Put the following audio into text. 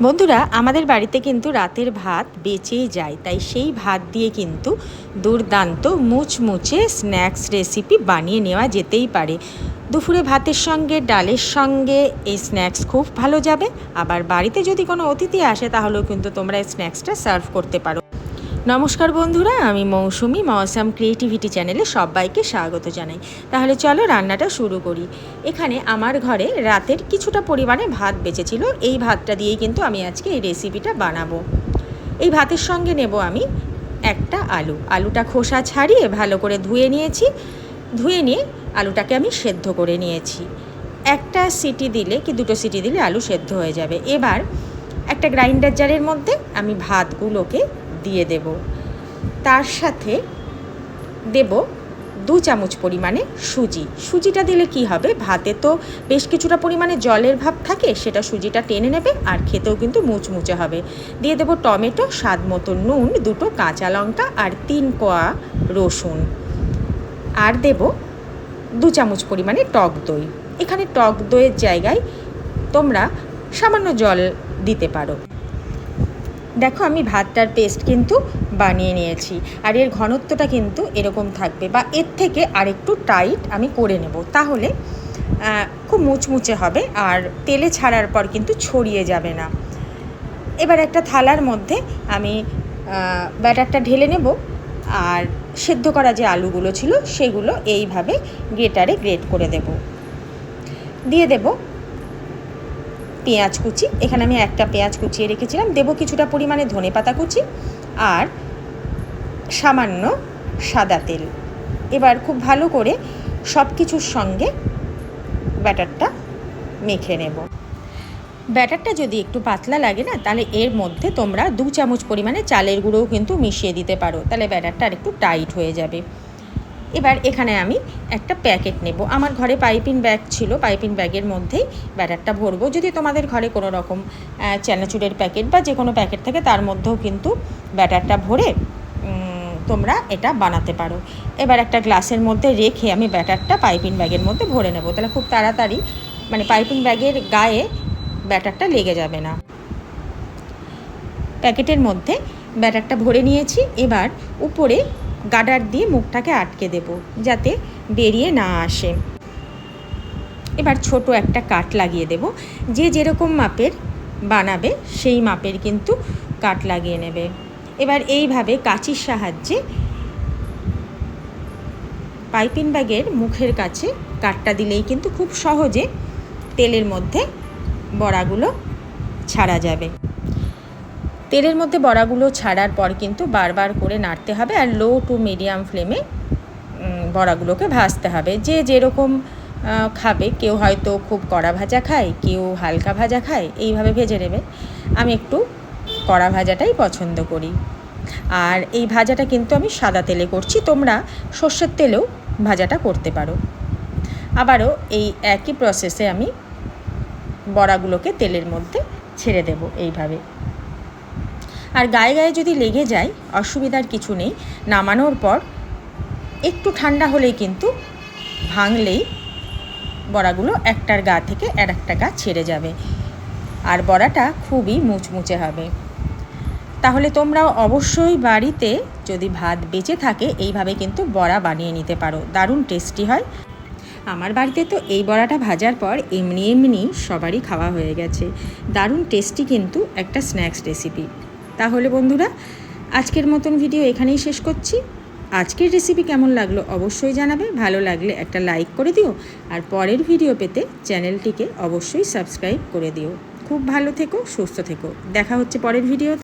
বন্ধুরা, আমাদের বাড়িতে কিন্তু রাতের ভাত বেঁচেই যায়, তাই সেই ভাত দিয়ে কিন্তু দুর্দান্ত মুচমুচে স্ন্যাক্স রেসিপি বানিয়ে নেওয়া যেতেই পারে। দুপুরে ভাতের সঙ্গে, ডালের সঙ্গে এই স্ন্যাক্স খুব ভালো যাবে। আবার বাড়িতে যদি কোনো অতিথি আসে, তাহলেও কিন্তু তোমরা এই স্ন্যাক্সটা সার্ভ করতে পারো। নমস্কার বন্ধুরা, আমি মৌসুমি, মৌসাম ক্রিয়েটিভিটি চ্যানেলে সবাইকে স্বাগত জানাই। তাহলে চলো রান্নাটা শুরু করি। এখানে আমার ঘরে রাতের কিছুটা পরিমাণে ভাত বেঁচেছিল, এই ভাতটা দিয়েই কিন্তু আমি আজকে এই রেসিপিটা বানাবো। এই ভাতের সঙ্গে নেব আমি একটা আলু। আলুটা খোসা ছাড়িয়ে ভালো করে ধুয়ে নিয়েছি। ধুয়ে নিয়ে আলুটাকে আমি সেদ্ধ করে নিয়েছি। একটা সিটি দিলে কি দুটো সিটি দিলে আলু সেদ্ধ হয়ে যাবে। এবার একটা গ্রাইন্ডার জারের মধ্যে আমি ভাতগুলোকে দিয়ে দেব। তার সাথে দেব দু চামচ পরিমাণে সুজি। সুজিটা দিলে কি হবে? ভাতে তো বেশ কিছুটা পরিমাণে জলের ভাব থাকে, সেটা সুজিটা টেনে নেবে আর খেতেও কিন্তু মুচমুচে হবে। দিয়ে দেব টমেটো, স্বাদ মতো নুন, দুটো কাঁচা লঙ্কা আর তিন কোয়া রসুন। আর দেব দু চামচ পরিমাণে টক দই। এখানে টক দইয়ের জায়গায় তোমরা সামান্য জল দিতে পারো। দেখো আমি ভাতটার পেস্ট কিন্তু বানিয়ে নিয়েছি। আর এর ঘনত্বটা কিন্তু এরকম থাকবে বা এর থেকে আরেকটু টাইট আমি করে নেব। তাহলে খুব মুচমুচে হবে আর তেলে ছাড়ার পর কিন্তু ছড়িয়ে যাবে না। এবার একটা থালার মধ্যে আমি ব্যাটারটা ঢেলে নেব। আর সেদ্ধ করা যে আলুগুলো ছিল, সেগুলো এইভাবে গ্রেটারে গ্রেট করে দেব। দিয়ে দেব পেঁয়াজ কুচি। এখানে আমি একটা পেঁয়াজ কুচিয়ে রেখেছিলাম। দেব কিছুটা পরিমাণে ধনে পাতা কুচি আর সামান্য সাদা তেল। এবার খুব ভালো করে সব কিছুর সঙ্গে ব্যাটারটা মেখে নেব। ব্যাটারটা যদি একটু পাতলা লাগে না, তাহলে এর মধ্যে তোমরা দু চামচ পরিমাণে চালের গুঁড়োও কিন্তু মিশিয়ে দিতে পারো। তাহলে ব্যাটারটা আর একটু টাইট হয়ে যাবে। এবার এখানে আমি একটা প্যাকেট নেব। আমার ঘরে পাইপিং ব্যাগ ছিল, পাইপিং ব্যাগের মধ্যেই ব্যাটারটা ভরবো। যদি তোমাদের ঘরে কোনো রকম চ্যানাচুরের প্যাকেট বা যে কোনো প্যাকেট থাকে, তার মধ্যেও কিন্তু ব্যাটারটা ভরে তোমরা এটা বানাতে পারো। এবার একটা গ্লাসের মধ্যে রেখে আমি ব্যাটারটা পাইপিং ব্যাগের মধ্যে ভরে নেব। তাহলে খুব তাড়াতাড়ি মানে পাইপিং ব্যাগের গায়ে ব্যাটারটা লেগে যাবে না। প্যাকেটের মধ্যে ব্যাটারটা ভরে নিয়েছি। এবার উপরে গাডার দিয়ে মুখটাকে আটকে দেব, যাতে বেরিয়ে না আসে। এবার ছোট একটা কাট লাগিয়ে দেব, যে যেরকম মাপের বানাবে, সেই মাপের কিন্তু কাট লাগিয়ে নেবে। এবার এইভাবে কাঁচির সাহায্যে পাইপিন ব্যাগের মুখের কাছে কাটটা দিলেই কিন্তু খুব সহজে তেলের মধ্যে বড়াগুলো ছাড়া যাবে। তেলের মধ্যে বড়াগুলো ছাড়ার পর কিন্তু বারবার করে নাড়তে হবে আর লো টু মিডিয়াম ফ্লেমে বড়াগুলোকে ভাজতে হবে। যে যেরকম খাবে, কেউ হয়তো খুব কড়া ভাজা খায়, কেউ হালকা ভাজা খায়, এইভাবে ভেজে নেবে। আমি একটু কড়া ভাজাটাই পছন্দ করি। আর এই ভাজাটা কিন্তু আমি সাদা তেলে করছি, তোমরা সর্ষের তেলেও ভাজাটা করতে পারো। আবারও এই একই প্রসেসে আমি বড়াগুলোকে তেলের মধ্যে ছেড়ে দেব এইভাবে। আর গায়ে গায়ে যদি লেগে যায়, অসুবিধার কিছু নেই। নামানোর পর একটু ঠান্ডা হলেই কিন্তু ভাঙলেই বড়াগুলো একটার গা থেকে আর একটা গা ছেড়ে যাবে। আর বড়াটা খুবই মুচমুচে হবে। তাহলে তোমরাও অবশ্যই বাড়িতে যদি ভাত বেঁচে থাকে, এইভাবে কিন্তু বড়া বানিয়ে নিতে পারো। দারুণ টেস্টি হয়। আমার বাড়িতে তো এই বড়াটা ভাজার পর এমনি এমনি সবারই খাওয়া হয়ে গেছে। দারুণ টেস্টি কিন্তু একটা স্ন্যাক্স রেসিপি। তাহলে বন্ধুরা, আজকের মতন ভিডিও এখানেই শেষ করছি। আজকের রেসিপি কেমন লাগল অবশ্যই জানাবে। ভালো লাগলে একটা লাইক করে দিও। আর পরের ভিডিও পেতে চ্যানেলটিকে অবশ্যই সাবস্ক্রাইব করে দিও। খুব ভালো থেকো, সুস্থ থেকো। দেখা হচ্ছে পরের ভিডিও